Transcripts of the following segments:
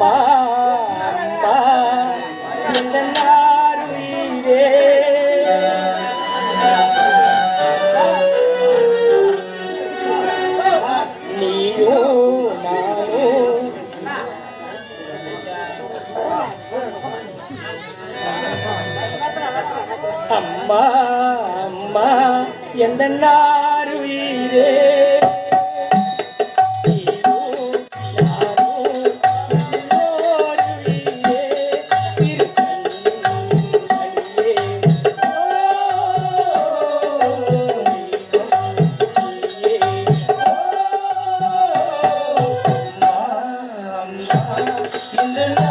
அம்மா அம்மா எல்லாரும் இங்கே. நீயோ நானோ அம்மா எந்த நாரு வீரே Thank you.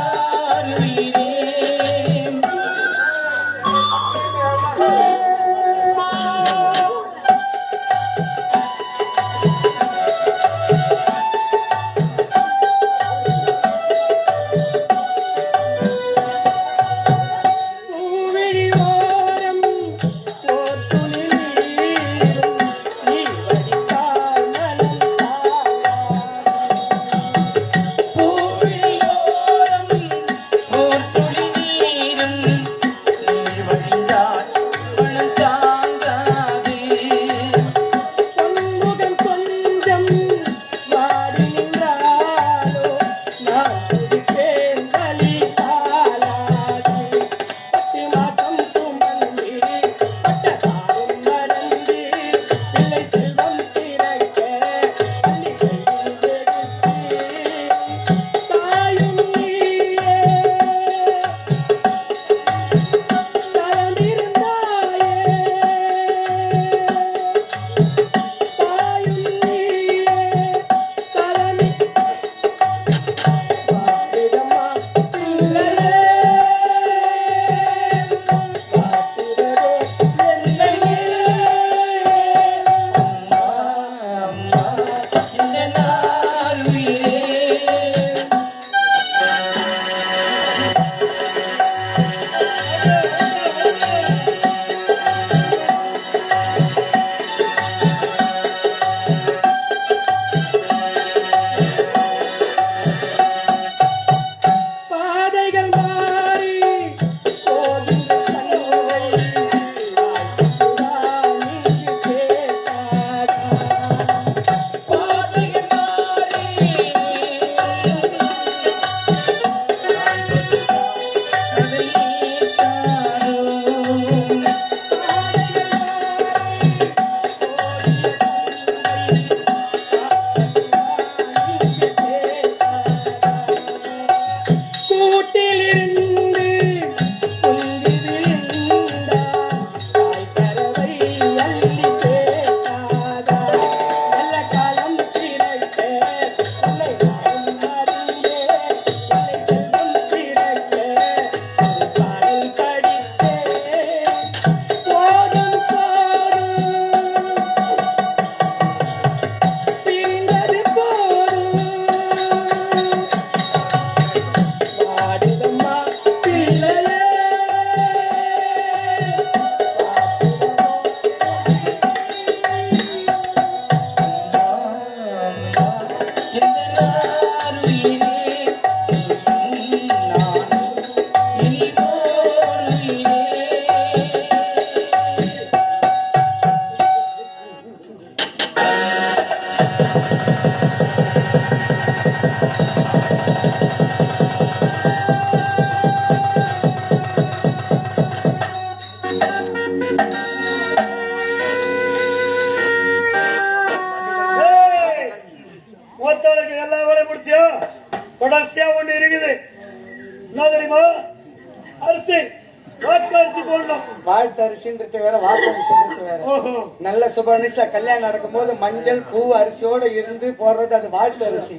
முடிச்சியா தொடர்ச்சியா ஒண்ணு இருக்குது. என்ன தெரியுமா? அரிசி. வாக்கரிசி போடணும். வாழ்த்தரிசின்றது வேற வாக்கரிசின்றது வேற. நல்ல சுபனிஷா கல்யாணம் நடக்கும் போது மஞ்சள் பூ அரிசியோட இருந்து போடுறது அது வாழ்த்து அரிசி.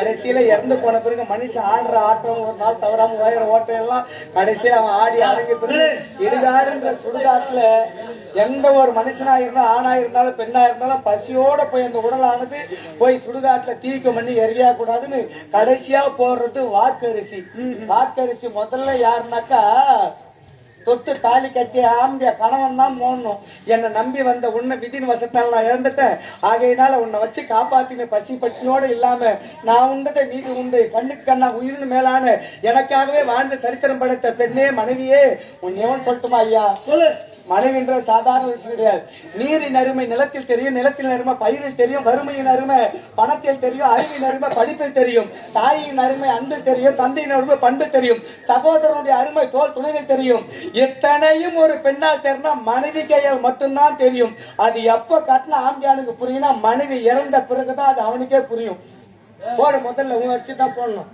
அரிசியில இறந்து போன பிறகு மனுஷன் ஆடுற ஆட்டம் ஒரு நாள் தவறாம வயிற ஓட்டம் எல்லாம் கடைசியில அவன் ஆடி அரங்கி பிறகு இடுகாடுன்ற சுடுகாட்டுல எந்த ஒரு மனுஷனா இருந்தா ஆணா இருந்தாலும் பெண்ணா இருந்தாலும் பசியோட போய் அந்த உடலானது போய் சுடுகாட்டுல தீக்க பண்ணி எரியா கூடாதுன்னு கடைசியா போடுறது வாக்கரிசி. வாக்கரிசி முதல்ல யாருனாக்கா தொட்டு தாலி கட்டி ஆம்பிய கணவன் தான் போடணும் என்னை நம்பி வந்த உன்னை விதின் வசத்தால் நான் இறந்துட்டேன். ஆகையினால உன்னை வச்சு காப்பாத்தின பசி பட்டினோடு இல்லாம நான் உண்டதை நீதி உண்டு. கண்ணுக்கு கண்ணா உயிரின் மேலான எனக்காகவே வாழ்ந்த சரித்திரம் படைத்த பெண்ணே மனைவியே உன் எவன் சொல்லட்டுமா ஐயா? சொல்லு. மனைவின்ற சாதாரண விஷயம் கிடையாது. நீரின் அருமை நிலத்தில் தெரியும் நிலத்தின் அருமை பயிரில் தெரியும் வறுமையின் அருமை பணத்தில் தெரியும் அறிவின் அருமை படிப்பில் தெரியும் தாயின் அருமை அன்பில் தெரியும் தந்தையின் அருமை பண்பில் தெரியும் சகோதரனுடைய அருமை தோல் துணைவில் தெரியும். எத்தனையும் ஒரு பெண்ணால் தெரினா மனைவி கையால் மட்டும்தான் தெரியும். அது எப்ப கட்டின ஆம்பியானுக்கு புரியும்னா மனைவி இறந்த பிறகுதான் அது அவனுக்கே புரியும். போடு முதல்ல உன் அரிசி தான் போடணும்.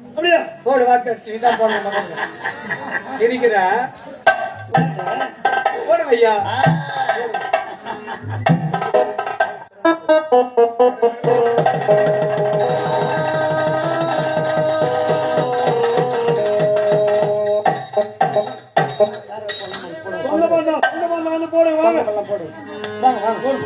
போடு வாக்கு அரிசி தான் போடணும் ஓடும் ஐயா போடுங்க வாங்க. போடுங்க வாங்க வாங்க